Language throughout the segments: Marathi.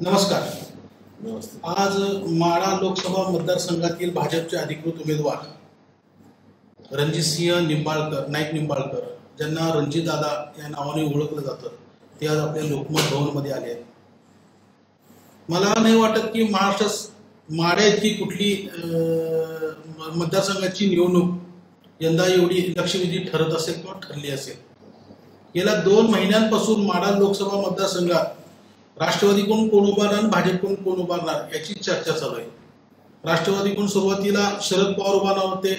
नमस्कार. आज माढा लोकसभा मतदारसंघातील भाजपचे अधिकृत उमेदवार रणजितसिंह निंबाळकर नाईक निंबाळकर ज्यांना रणजितदादा या नावाने ओळखलं जातं ते आज आपल्या लोकमत भवनमध्ये आले आहेत. मला नाही वाटत की महाराष्ट्र इतकी कुठली मतदारसंघाची निवडणूक यंदा एवढी लक्षवेधी ठरत असेल किंवा ठरली असेल. गेल्या दोन महिन्यांपासून माढा लोकसभा मतदारसंघात राष्ट्रवादीकडून कोण उभारणार आणि भाजपकडून कोण उभारणार याची चर्चा चालू आहे. राष्ट्रवादीकडून सुरुवातीला शरद पवार उभारणार होते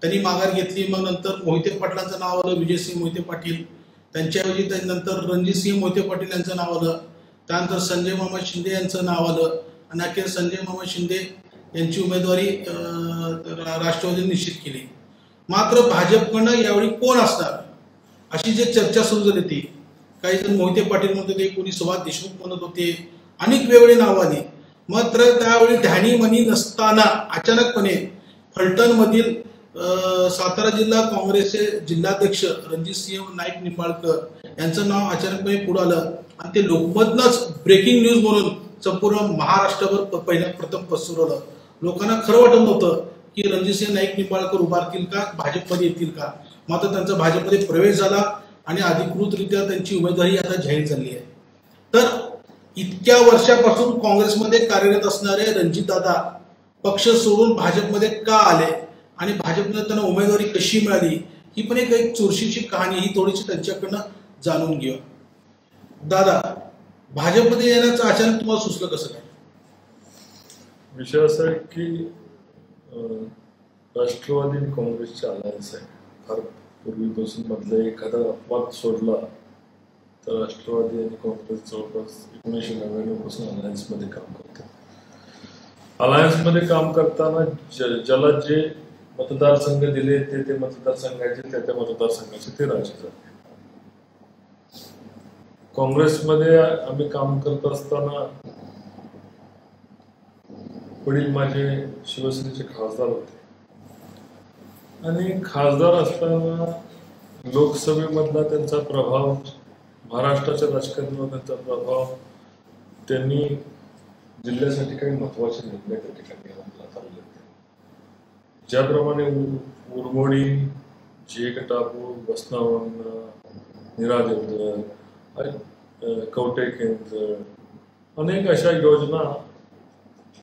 त्यांनी माघार घेतली मग नंतर मोहिते पाटलांचं नाव आलं विजयसिंह मोहिते पाटील. त्यांच्याऐवजी त्यानंतर रणजितसिंह मोहिते पाटील यांचं नाव आलं. त्यानंतर संजय मामा शिंदे यांचं नाव आलं. आणि अखेर संजय मामा शिंदे यांची उमेदवारी रा- राष्ट्रवादीने निश्चित केली. मात्र भाजपकडनं यावेळी कोण असणार? अशी जी चर्चा सुरू झाली ती काही जण मोहिते पाटील म्हणत होते कोणी सुभाष देशमुख म्हणत होते अनेक वेगळे नावं आली. मात्र त्यावेळी ध्यानी मनी नसताना अचानकपणे फलटणमधील सातारा जिल्हा काँग्रेसचे जिल्हाध्यक्ष रणजितसिंह नाईक निंबाळकर यांचं नाव अचानकपणे पुढे आलं. आणि ते लोकमतनंच ब्रेकिंग न्यूज म्हणून संपूर्ण महाराष्ट्रभर पहिल्या प्रथम पसरवलं लोकांना खरं वाटत नव्हतं की रणजितसिंह नाईक निंबाळकर उभारतील का भाजपमध्ये येतील का? मात्र त्यांचा भाजपमध्ये प्रवेश झाला. आणि अधिकृतरित्या त्यांची उमेदवारी आता जाहीर झाली आहे. तर इतक्या वर्षापासून काँग्रेसमध्ये कार्यरत असणारे रणजितदादा पक्ष सोडून भाजपमध्ये का आले? आणि भाजपनं त्यांना उमेदवारी कशी मिळाली? ही पण एक एक चुरशीची कहाणी ही थोडीशी त्यांच्याकडनं जाणून घेऊ दादा भाजपमध्ये येण्याचं अचानक तुम्हाला सुचलं कसं काय? विषय असा आहे की राष्ट्रवादी आणि काँग्रेसचे अलायन्स आहे फार पूर्वीपासून दोषींमधलं एखादा अपवाद सोडला तर राष्ट्रवादी आणि काँग्रेस जवळपास एकोणीसशे नव्याण्णवपासून अलायन्समध्ये काम करतात अलायन्समध्ये काम करताना ज्याला जे मतदारसंघ दिले ते ते मतदारसंघाचे त्या त्या मतदारसंघाचे ते राज्य झाले. काँग्रेसमध्ये आम्ही काम करत असताना वडील माझे शिवसेनेचे खासदार होते. आणि खासदार असताना लोकसभेमधला त्यांचा प्रभाव महाराष्ट्राच्या राजकारणावर त्यांचा प्रभाव त्यांनी जिल्ह्यासाठी काही महत्त्वाचे निर्णय त्या ठिकाणी होते. ज्याप्रमाणे उ- उरमोडी जेक टापू बसनावन्न निरादेवदर कवटे केंद्र अनेक अशा योजना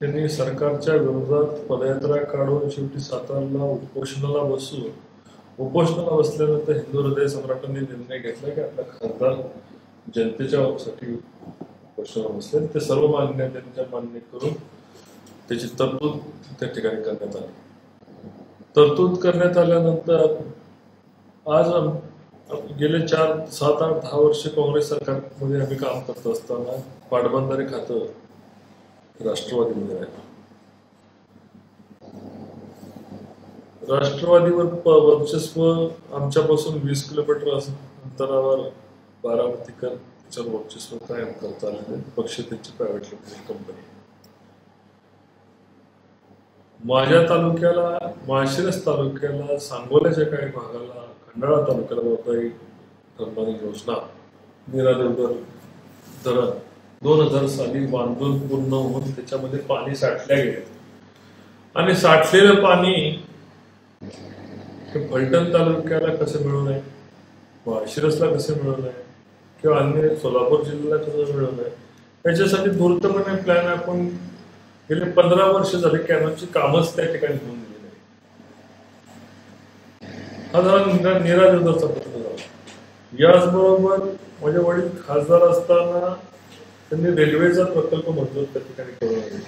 त्यांनी सरकारच्या विरोधात पदयात्रा काढून शेवटी सातारला उपोषणाला बसून उपोषणाला बसल्यानंतर हिंदू हृदय सम्राटांनी निर्णय घेतला की आपला खासदार जनतेच्या साठी उपोषणाला बसले. ते सर्व मान्य त्यांच्या मान्य करून त्याची तरतूद त्या ठिकाणी करण्यात आली. तरतूद करण्यात आल्यानंतर आज गेले चार सात आठ दहा वर्ष काँग्रेस सरकारमध्ये आम्ही काम करत असताना पाटबंधारे खातं राष्ट्रवादीमध्ये राहिलो. राष्ट्रवादीवर वर्चस्व आमच्यापासून वीस किलोमीटर अंतरावर बारामतीकर त्याच्यावर वर्चस्व कायम करता आलेले पक्ष त्यांची प्रायव्हेट लिमिटेड कंपनी माझ्या तालुक्याला माळशिरस तालुक्याला सांगोल्याच्या काही भागाला खंडाळा तालुक्याला वरदाई कंपनी योजना निरादेवकर धरण. दोन हजार साली बांधून पूर्ण होऊन त्याच्यामध्ये पाणी साठल्या गेले. आणि साठलेलं पाणी हे फलटण तालुक्याला कसं मिळू नये माळशिरसला कसं मिळू नये किंवा अन्य सोलापूर जिल्ह्याला कसं मिळू नये याच्यासाठी धूर्तपणे प्लॅन आपण गेले पंधरा वर्ष झाले कॅनलची कामच त्या ठिकाणी होऊन गेले. हा झाला निरा प्रश्न झाला. याचबरोबर माझे वडील खासदार असताना त्यांनी रेल्वेचा प्रकल्प मंजूर त्या ठिकाणी करून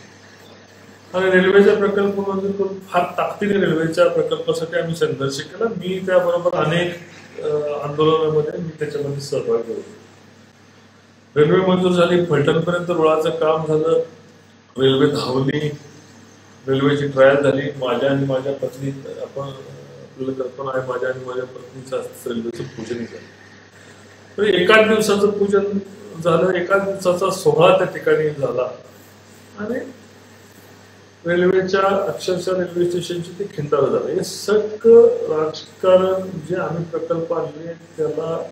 आणि रेल्वेचा प्रकल्प मंजूर करून फार ताकदीने रेल्वेच्या प्रकल्पासाठी आम्ही संघर्ष केला. मी त्याबरोबर अनेक आंदोलनामध्ये मी त्याच्यामध्ये सहभागी होतो. रेल्वे मंजूर झाली फलटणपर्यंत रुळाचं काम झालं रेल्वे धावली रेल्वेची ट्रायल झाली. माझ्या आणि माझ्या पत्नी आपण आपल्याला कल्पना आहे माझ्या आणि माझ्या पत्नीचं रेल्वेचं पूजन झालं म्हणजे एकाच दिवसाचं पूजन झालं एका दिवसाचा सोहळा त्या ठिकाणी झाला. आणि रेल्वेच्या अक्षरशः रेल्वे स्टेशनची ते खिंडार झालं. हे सगळं राजकारण जे आम्ही प्रकल्प आणले त्याला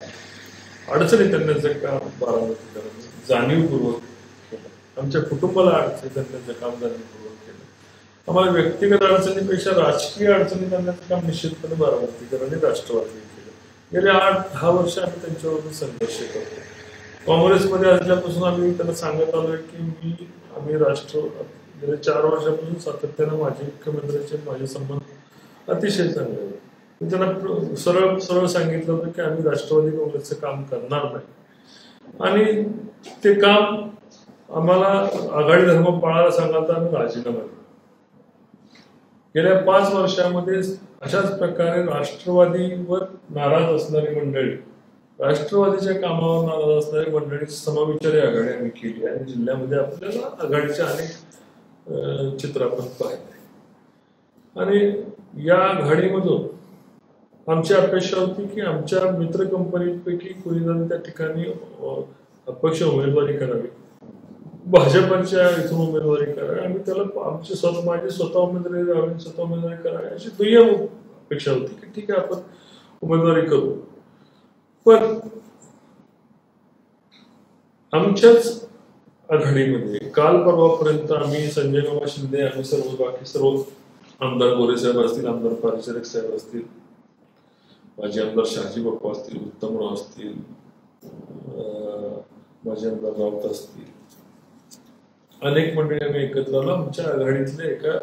अडचणी त्यांना काम बारामतीकरांनी जाणीवपूर्वक केलं. आमच्या कुटुंबाला अडचणी त्यांना काम जाणीवपूर्वक केलं. आम्हाला व्यक्तिगत अडचणीपेक्षा राजकीय अडचणी करण्याचं काम निश्चितपणे बारामतीकर आणि राष्ट्रवादी केलं. गेले आठ दहा वर्ष आम्ही त्यांच्याबरोबर संघर्ष करतो काँग्रेसमध्ये असल्यापासून आम्ही त्यांना सांगत आलोय की मी आम्ही राष्ट्र गेल्या चार वर्षापासून सातत्यानं माझे मुख्यमंत्र्यांचे माझे संबंध अतिशय चांगले आहेत. मी त्यांना सरळ सरळ सांगितलं होतं की आम्ही राष्ट्रवादी काँग्रेसचं काम करणार नाही आणि ते काम आम्हाला आघाडी धर्म पाळायला सांगाल तर आम्ही राजीनामा दिला गेल्या पाच वर्षामध्ये अशाच प्रकारे राष्ट्रवादीवर नाराज असणारी मंडळी राष्ट्रवादीच्या कामावर नाराज असणारी मंडळी समविचारी आघाडी आम्ही केली आणि जिल्ह्यामध्ये आपल्याला आघाडीचे अनेक चित्र आपण पाहिले. आणि या आघाडीमधून आमची अपेक्षा होती की आमच्या मित्र कंपनीपैकी कोणी त्या ठिकाणी अपक्ष उमेदवारी करावी. भाजपच्या इथून उमेदवारी करावी. आणि त्याला आमची स्वतः माझी स्वतः उमेदवारी स्वतः उमेदवारी करावी अशी दुय्यम अपेक्षा होती की ठीक आहे आपण उमेदवारी करू. पण आमच्याच आघाडीमध्ये काल परवापर्यंत आम्ही संजय बाबा शिंदे आम्ही सर्व बाकी सर्व आमदार गोरे साहेब असतील आमदार पारिचारिक साहेब असतील माझे आमदार शहाजी बाप्पा असतील उत्तमराव असतील माझे आमदार राऊत असतील. अनेक मंडळी आम्ही एकत्र आलो. आमच्या आघाडीतल्या एका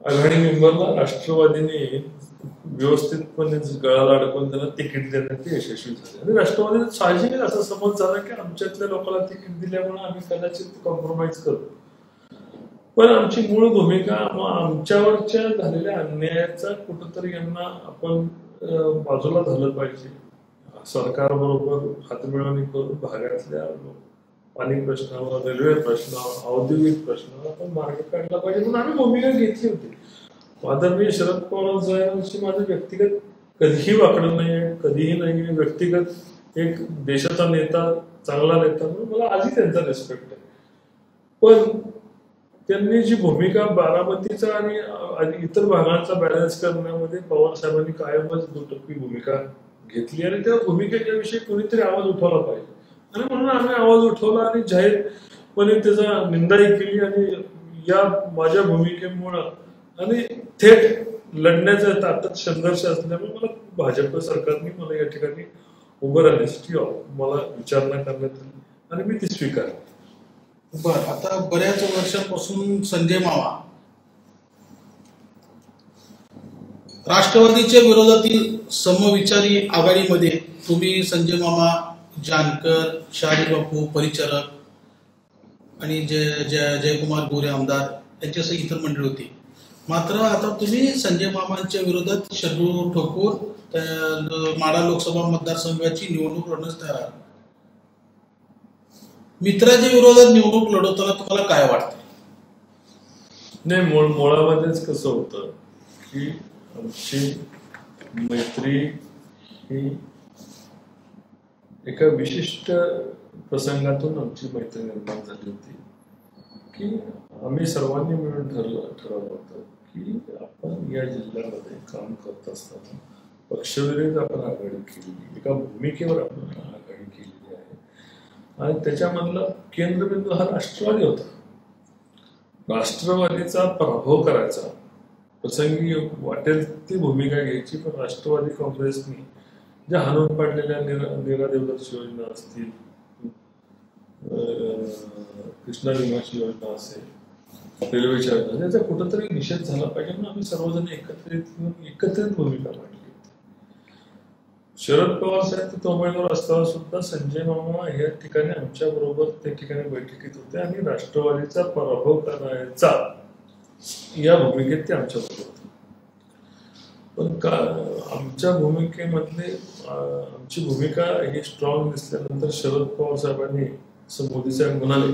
आघाडी मेंबरला राष्ट्रवादीने व्यवस्थितपणे गळाला अडकून त्यांना तिकीट देण्यात ते यशस्वी झाले. आणि राष्ट्रवादीने साहजिक असा समज झाला की आमच्यातल्या लोकांना तिकीट दिल्यामुळे आम्ही कदाचित कॉम्प्रोमाइज करू. पण आमची मूळ भूमिका मग आमच्यावरच्या झालेल्या अन्यायाचा कुठंतरी यांना आपण बाजूला झालं पाहिजे. सरकारबरोबर हातमिळवणी करून भागातल्या पाणी प्रश्नावर रेल्वे प्रश्नावर औद्योगिक प्रश्नावर आपण मार्ग काढला पाहिजे. म्हणून आम्ही भूमिका घेतली होती. आदरणीय शरद पवार साहेबांशी माझं व्यक्तिगत कधीही वाकडं नाही आहे कधीही नाही आहे व्यक्तिगत एक देशाचा नेता चांगला नेता म्हणून मला आजही त्यांचा रिस्पेक्ट आहे. पण त्यांनी जी भूमिका बारामतीचा आणि आणि इतर भागांचा बॅलन्स करण्यामध्ये पवार साहेबांनी कायमच दुटप्पी भूमिका घेतली आणि त्या भूमिकेच्या विषयी कोणीतरी आवाज उठवला पाहिजे. आणि म्हणून आम्ही आवाज उठवला आणि जाहीरपणे त्याचा निंदाही केली आणि या माझ्या भूमिकेमुळं आणि थेट लढण्याचा ताकद संघर्ष असल्यामुळे मला भाजप सरकारने मला या ठिकाणी उभं राहण्यासाठी मला विचारणा करण्यात आली आणि मी ती स्वीकारली. बर आता बऱ्याच वर्षापासून संजय मामा राष्ट्रवादीच्या विरोधातील समविचारी आघाडीमध्ये तुम्ही संजय मामा जानकर शाही बापू परिचारक आणि जय जय जयकुमार गोरे आमदार यांच्यासह इतर मंडळी होती. मात्र आता तुम्ही संजय मामांच्या विरोधात शरू ठोकून माडा लोकसभा मतदारसंघाची निवडणूक लढण्यास तयार आहात. मित्राच्या विरोधात निवडणूक लढवताना तुम्हाला काय वाटतं नाही मूळ मुळामध्येच कसं होतं की आमची मैत्री ही एका विशिष्ट प्रसंगातून आमची मैत्री निर्माण झाली होती की आम्ही सर्वांनी मिळून ठरलं ठरवलं होतं की आपण या जिल्ह्यामध्ये काम करत असताना पक्षविरहित आपण आघाडी केली एका भूमिकेवर आपण आघाडी केलेली आहे. आणि त्याच्यामधला केंद्रबिंदू हा राष्ट्रवादी होता. राष्ट्रवादीचा पराभव करायचा. प्रसंगी वाटेल ती भूमिका घ्यायची पण राष्ट्रवादी काँग्रेसनी ज्या हाणून पाडलेल्या निरा निरा योजना असतील कृष्णा विमाची योजना असेल रेल्वेच्या योजना याचा कुठंतरी निषेध झाला पाहिजे म्हणून आम्ही सर्वजण एकत्रित एकत्रित भूमिका मांडली. शरद पवार साहेब तिथे उमेदवार असताना सुद्धा संजय मामा या ठिकाणी आमच्या बरोबर त्या ठिकाणी बैठकीत होते आणि राष्ट्रवादीचा पराभव करायचा या भूमिकेत ते आमच्या बरोबर होते. पण का आमच्या भूमिकेमधले आमची भूमिका ही स्ट्रॉंग दिसल्यानंतर शरद पवार साहेबांनी असं मोदी साहेब म्हणाले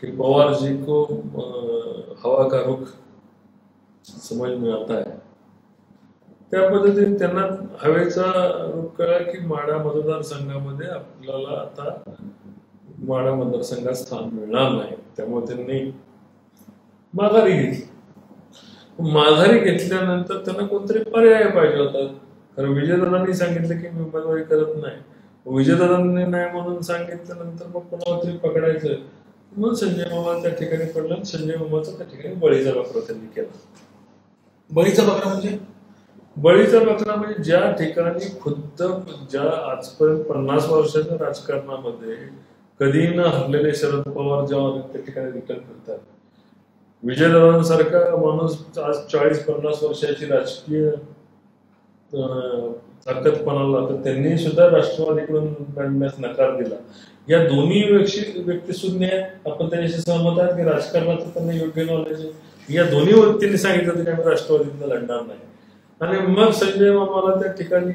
की पवारजी को हवा का रुख समज में आहे त्या पद्धतीने त्यांना हवेचा रुख कळला की माडा मतदारसंघामध्ये आपल्याला आता माडा मतदारसंघात स्थान मिळणार नाही. त्यामुळे त्यांनी माघारी घेतली. माघारी घेतल्यानंतर त्यांना कोणतरी पर्याय पाहिजे होता. कारण विजयदादांनी सांगितलं की मी उमेदवारी करत नाही. विजयदादांनी नाही म्हणून सांगितल्यानंतर मग कोणाला तरी पकडायचं. मग संजय मामा त्या ठिकाणी पडला संजय मामाचा त्या ठिकाणी बळीचा वापर त्यांनी केला. बळीचा बकरा म्हणजे? बळीचा बकरा म्हणजे ज्या ठिकाणी खुद्द ज्या आजपर्यंत पन्नास वर्षाच्या राजकारणामध्ये कधी न हरलेले शरद पवार जेव्हा त्या ठिकाणी रिटर्न करतात. विजयदादांसारखा माणूस आज चाळीस पन्नास वर्षाची राजकीय ताकदपणाला तर त्यांनी सुद्धा राष्ट्रवादीकडून लढण्यास नकार दिला. या दोन्ही व्यक्ती सुद्धा आपण त्यांच्याशी सहमत आहात की राजकारणाचं त्यांना योग्य नॉलेज आहे. या दोन्ही व्यक्तींनी सांगितलं की आम्ही राष्ट्रवादीतनं लढणार नाही. आणि मग संजय मामाला त्या ठिकाणी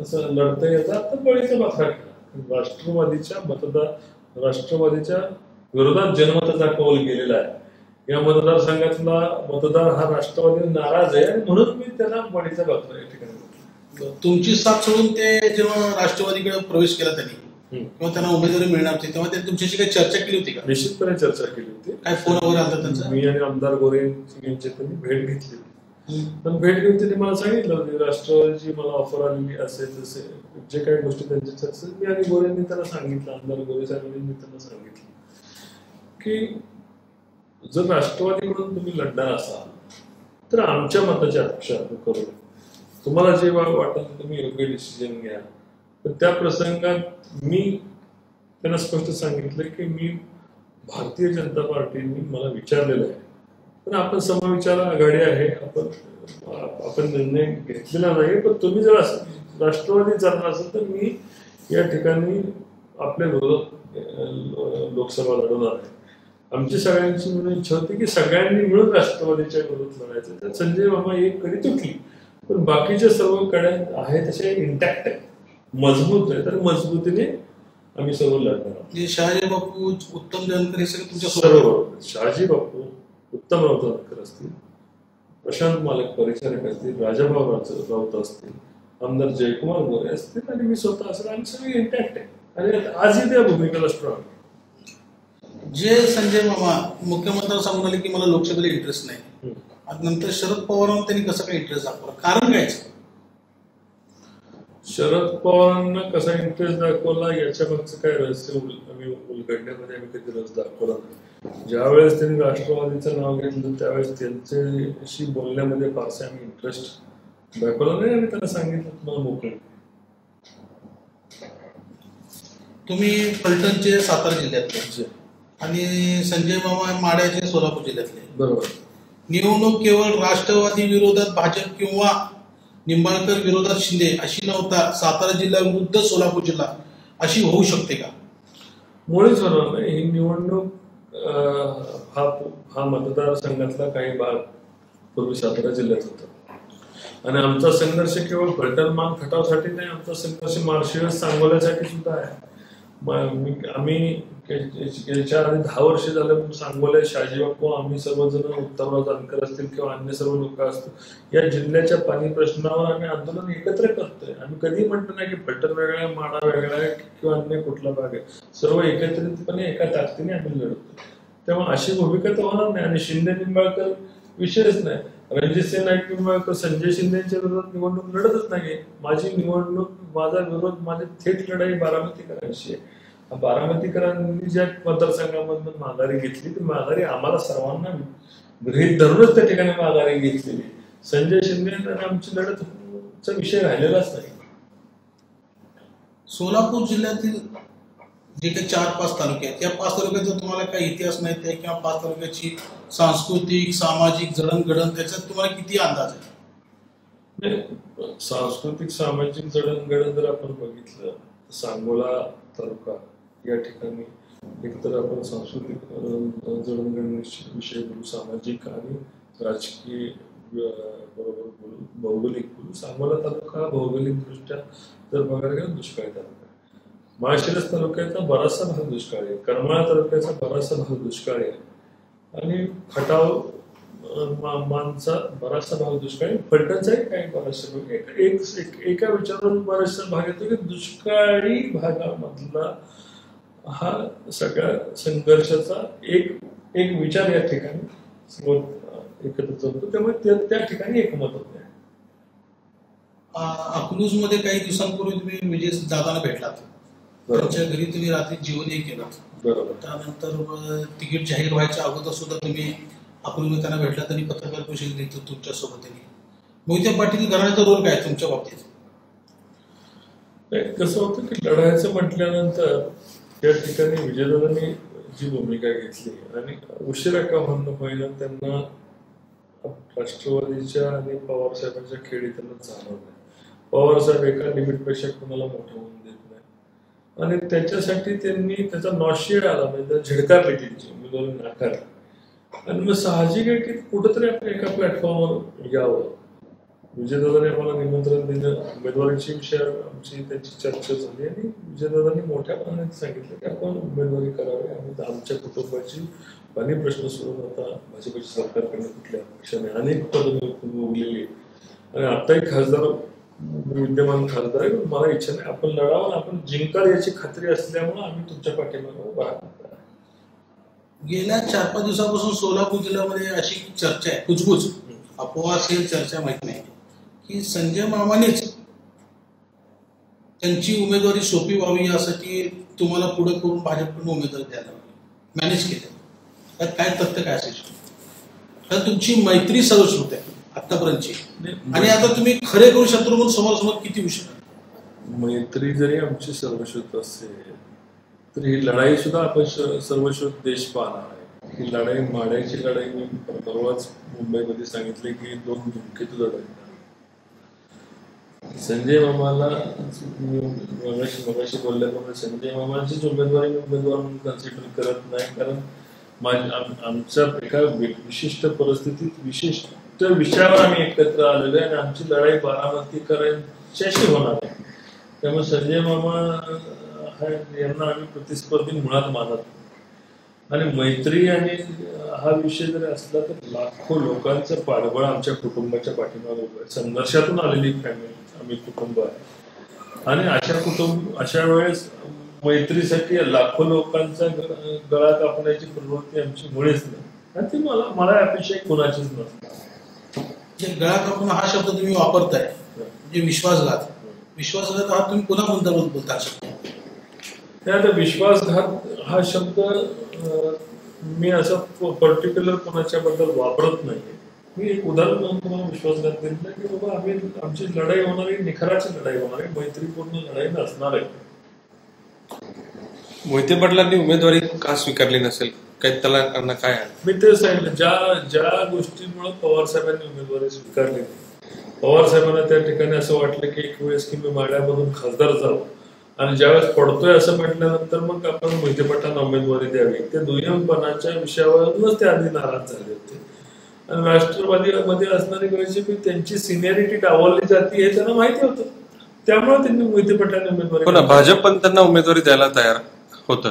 असं लढता येतात तर बळीचा बकरा केला राष्ट्रवादीच्या मतदार राष्ट्रवादीच्या विरोधात जनमताचा कौल गेलेला आहे. या मतदारसंघातला मतदार हा राष्ट्रवादी नाराज आहे म्हणून मी त्याला बळीचा बकरा या ठिकाणी. तुमची साथ सोडून ते जेव्हा राष्ट्रवादीकडे प्रवेश केला त्यांनी. किंवा त्यांना उमेदवारी मिळणार होती तेव्हा त्यांनी तुमच्याशी काही चर्चा केली होती का निश्चितपणे चर्चा केली होती काय फोन वगैरे आला त्यांचा मी आणि आमदार गोरे यांची त्यांनी भेट घेतली. पण भेट घेऊन त्यांनी मला सांगितलं होतं राष्ट्रवादीची मला ऑफर आलेली असेल तसे जे काही गोष्टी त्यांच्या असेल मी आणि गोरेंनी त्यांना सांगितलं आमदार गोरे साहेबांनी मी त्यांना सांगितलं की जर राष्ट्रवादीकडून तुम्ही लढणार असाल तर आमच्या मताची अपेक्षा करू तुम्हाला जे वा- वाटेल तुम्ही योग्य डिसिजन घ्या. तर त्या प्रसंगात मी त्यांना स्पष्ट सांगितलं की मी भारतीय जनता पार्टीने मला विचारलेलं आहे. पण आपण समविचार आघाडी आहे आपण आपण निर्णय घेतलेला नाही पण तुम्ही जर असं राष्ट्रवादी चालणार असेल तर मी या ठिकाणी आपल्या विरोधात लोकसभा लढवणार आहे. आमची सगळ्यांची मिळून इच्छा होती की सगळ्यांनी मिळून राष्ट्रवादीच्या विरोधात लढायचं. तर संजय मामा एक कडी तुटली. पण बाकीच्या सर्व कड्या आहे तसे इंटॅक्ट आहे मजबूत आहे तर मजबूतीने आम्ही सर्व लढणार म्हणजे शहाजी बापू उत्तम जानकर हे सगळे तुमच्या सर्व. शहाजी बापू उत्तम राऊतकर असतील प्रशांत मालक परिचारक असतील राजाभाऊ राज- राऊत असतील आमदार जयकुमार गोरे असतील आणि मी स्वतः असेल आम्ही सगळे इंटॅक्ट आहे. आणि आजही त्या भूमिकेला स्ट्रॉंग जे संजय मामा मुख्यमंत्र्यांना सांगून आले की मला लोकसभेला इंटरेस्ट नाही. नंतर शरद पवारांना त्यांनी कसं काय इंटरेस्ट दाखवला? कारण काय? शरद पवारांना कसा इंटरेस्ट दाखवला याच्या मागचं काय रहस्य उलगडण्यामध्ये आम्ही कधी रस दाखवला ज्यावेळेस त्यांनी राष्ट्रवादीचं नाव घेतलं त्यावेळेस त्यांच्याशी बोलण्यामध्ये फारसे आम्ही इंटरेस्ट दाखवला नाही आणि त्यांना सांगितलं तुम्हाला मोकळे तुम्ही फलटणचे सातारा जिल्ह्यातले. आणि संजय मामा माड्याचे सोलापूर जिल्ह्यातले. बरोबर. निवडणूक केवळ राष्ट्रवादी विरोधात भाजप किंवा निंबाळकर विरोधात शिंदे अशी नव्हता सातारा जिल्हा विरुद्ध सोलापूर जिल्हा अशी होऊ शकते का? मुळीच नाही. ही निवडणूक हा हा मतदारसंघातला काही भाग पूर्वी सातारा जिल्ह्यात होता. आणि आमचा संघर्ष केवळ फलटण मान खटावसाठी नाही आमचा संघर्ष मार्शिवस सांगोल्यासाठी सुद्धा आहे. आम्ही चार आणि आधी दहा वर्ष झालं सांगोल्या शाजी बापू आम्ही सर्वजण उत्तमराव जानकर असतील किंवा अन्य सर्व लोक असतील या जिल्ह्याच्या पाणी प्रश्नावर आम्ही आंदोलन एकत्र करतोय. आम्ही कधी म्हणतो नाही की फलटण वेगळा आहे माडा वेगळा आहे किंवा अन्य कुठला भाग आहे. सर्व एकत्रितपणे एका ताकदीने आम्ही लढतो तेव्हा अशी भूमिका तर होणार नाही. आणि शिंदे निंबाळकर विषयच नाही. रणजितसिंह नाईक निंबाळकर संजय शिंदेच्या विरोधात निवडणूक लढतच नाही माझी निवडणूक माझा विरोध माझी थेट लढाई बारामती करायची आहे. बारामतीकरांनी ज्या मतदारसंघामधून माघारी घेतली ती माघारी आम्हाला सर्वांना गृहित धरूनच त्या ठिकाणी माघारी घेतलेली. संजय शिंदे आणि आमची लढत विषय राहिलेलाच नाही. सोलापूर जिल्ह्यातील जे काही चार पाच तालुके आहेत या पाच तालुक्याचा तुम्हाला काही इतिहास माहिती आहे किंवा पाच तालुक्याची सांस्कृतिक सामाजिक जडणघडण त्याच्यात तुम्हाला किती अंदाज आहे? सांस्कृतिक सामाजिक जडणघडण जर आपण बघितलं तर सांगोला तालुका या ठिकाणी एकतर आपण सांस्कृतिक अं, जडणघडणविषयी बोलू सामाजिक आणि राजकीय बरोबर बोलू भौगोलिक बोलू. सांगोला तालुका भौगोलिकदृष्ट्या जर बघायला गेलं दुष्काळी तालुका आहे. माळशिरस तालुक्याचा बराचसा भाग दुष्काळी आहे. करमाळा तालुक्याचा बराचसा भाग दुष्काळी आहे. आणि खटाव मा- मानचा बराचसा भाग दुष्काळी फलटणचाही काही बराचसा भाग एक- एका विचारून बराचसा भाग येतो की दुष्काळी भागामधला हा सगळ्या संघर्षाचा एक एक विचार या ठिकाणी समोर, एकत्र जमतो त्यामुळे त्या त्या ठिकाणी एकमत होते. अकलूजमध्ये काही दिवसांपूर्वी तुम्ही विजय दादाला भेटलात. बरोबर. त्यांच्या घरी तुम्ही रात्री जीवनही केलं. बरोबर. त्यानंतर तिकीट जाहीर व्हायच्या अगोदर सुद्धा तुम्ही अकलूजमध्ये त्यांना भेटलात आणि पत्रकार परिषद घेतली तुमच्या सोबतीने मोहिते पाटील घराण्याचा रोल काय तुमच्या बाबतीत? कसं होतं की लढायचं म्हटल्यानंतर त्या ठिकाणी विजयदादांनी जी भूमिका घेतली आणि उशिरा का म्हणणं होईना त्यांना राष्ट्रवादीच्या आणि पवार साहेबांच्या खेळी त्यांना चालवत नाही पवार साहेब एका लिमिटपेक्षा कोणाला मोठं होऊन देत नाही आणि त्याच्यासाठी त्यांनी त्याचा नॉशिड आला म्हणजे त्या झिडकारली त्यांची उमेदवारी नाकारली. आणि मग साहजिक आहे की कुठंतरी आपण एका प्लॅटफॉर्मवर यावं. विजयदादांनी आम्हाला निमंत्रण दिलं. उमेदवारीची विषय आमची त्यांची चर्चा झाली आणि विजयदादांनी मोठ्या प्रमाणात सांगितलं की आपण उमेदवारी करावी आणि आमच्या कुटुंबाची अनेक प्रश्न सोडून आता भाजपची सरकारकडनं कुठल्या पक्षाने अनेक पदं उगलेली आणि आताही खासदार विद्यमान खासदार आहे मला इच्छा नाही आपण लढावं आणि आपण जिंकाल याची खात्री असल्यामुळे आम्ही तुमच्या पाठीमागे उभा गेल्या चार पाच दिवसापासून सोलापूर जिल्ह्यामध्ये अशी चर्चा आहे कुजबुज. अपोवा असेल चर्चा माहिती नाही. की संजय मामानेच त्यांची उमेदवारी सोपी व्हावी यासाठी तुम्हाला पुढे करून भाजपकडून उमेदवारी द्यायला मॅनेज केलं. त्यात काय तथ्य काय असेल? तर तुमची मैत्री सर्वश्रुत होते आतापर्यंतची. आणि आता तुम्ही खरे करू शत्रू म्हणून समोरासमोर किती होऊ शकत? मैत्री जरी आमची सर्वश्रुत असेल तर ही लढाई सुद्धा आपण सर्वश्रुत देश पाहणार आहे. ही लढाई माड्याची लढाई मी परवाच मुंबईमध्ये सांगितले की दोन धुमकेतू लढाई. संजय मामाला मगाशी मगाशी बोलल्याप्रमाणे संजय मामाचीच उमेदवारी मी उमेदवार म्हणून कन्सिडर करत नाही कारण आमच्या एका विशिष्ट परिस्थितीत विशिष्ट विषयावर आम्ही एकत्र आलेलो आहे आणि आमची लढाई बारामतीकरांच्याशी होणार आहे. त्यामुळे संजय मामा हा यांना आम्ही प्रतिस्पर्धी मुळात मानत आणि मैत्री आणि हा विषय जरी असला तर लाखो लोकांचं पाठबळ आमच्या कुटुंबाच्या पाठीमागे संघर्षातून आलेली फॅमिली आम्ही कुटुंब आहे. आणि अशा कुटुंब अशा वेळेस मैत्रीसाठी लाखो लोकांचा गळा कापण्याची प्रवृत्ती आमची मुळेच नाही. आणि ती मला मला अपेक्षा कुणाचीच नसते. जे गळा कापून हा शब्द तुम्ही वापरताय म्हणजे विश्वासघात. विश्वासघात हा तुम्ही पुन्हा कोणता बोलता आता विश्वासघात हा शब्द मी असं पर्टिक्युलर कोणाच्या बद्दल वापरत नाही मी एक उदाहरण म्हणून तुम्हाला विश्वासघात दिला की बाबा आम्ही आमची लढाई होणार आहे निखराची लढाई होणार आहे मैत्रीपूर्ण लढाई नसणार आहे. मोहिते पाटलांनी उमेदवारी का स्वीकारली नसेल? काही त्याला कारण काय मी ते सांगितलं ज्या ज्या गोष्टीमुळे पवार साहेबांनी उमेदवारी स्वीकारली पवार साहेबांना त्या ठिकाणी असं वाटलं की एक वेळेस की मी माड्यामधून खासदार जावं आणि ज्यावेळेस पडतोय असं म्हटल्यानंतर मग आपण मोहिते पाटलांना उमेदवारी द्यावी. ते दुय्यमपणाच्या विषयावरूनच ते आधी नाराज झाले होते. राष्ट्रवादीमध्ये असणारी बीजेपी त्यांची सिनियरिटी डावलली जाते हे त्यांना माहिती होतं. त्यामुळे त्यांनी मोहिते पाटलांनी उमेदवारी हो भाजप पण त्यांना उमेदवारी द्यायला तयार होतं.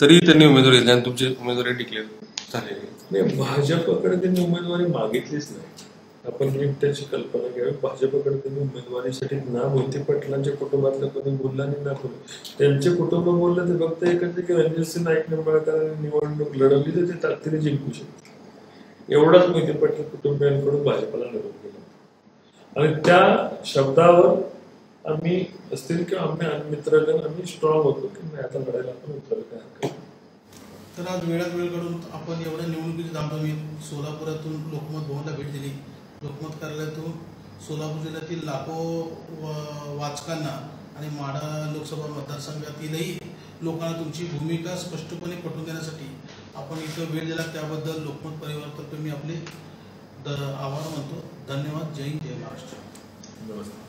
तरी त्यांनी उमेदवारी दिली आणि तुमची उमेदवारी डिक्लेअर झालेली. नाही भाजपकडे त्यांनी उमेदवारी मागितलीच नाही. आपण त्याची कल्पना घ्यावी भाजपकडे त्यांनी उमेदवारीसाठी ना मोहिते पाटलांच्या कुटुंबातलं कोणी बोललं आणि ना कोणी. त्यांचे कुटुंब बोललं ते फक्त एकच आहे की रणजितसिंह नाईक निंबाळकरांनी निवडणूक लढवली तर ते ताकदीने जिंकू शकते एवढाच मोहिते पाटील कुटुंबियांकडून भाजपाला निरोप केला आणि त्या शब्दावर आम्ही असतील किंवा आम्ही मित्रगण आम्ही स्ट्रॉंग होतो की नाही आता लढायला आपण उतरलं काय तर आज वेळात वेळ काढून आपण एवढ्या निवडणुकीची धामधुमीत सोलापुरातून लोकमत भवनला भेट दिली. लोकमत कार्यालयातून सोलापूर जिल्ह्यातील लाखो वाचकांना आणि माडा लोकसभा मतदारसंघातीलही लोकांना तुमची भूमिका स्पष्टपणे पटवून देण्यासाठी आपण इथं वेळ दिला त्याबद्दल लोकमत परिवारतर्फे मी आपले द आभार मानतो. धन्यवाद. जय हिंद. जय महाराष्ट्र. नमस्कार.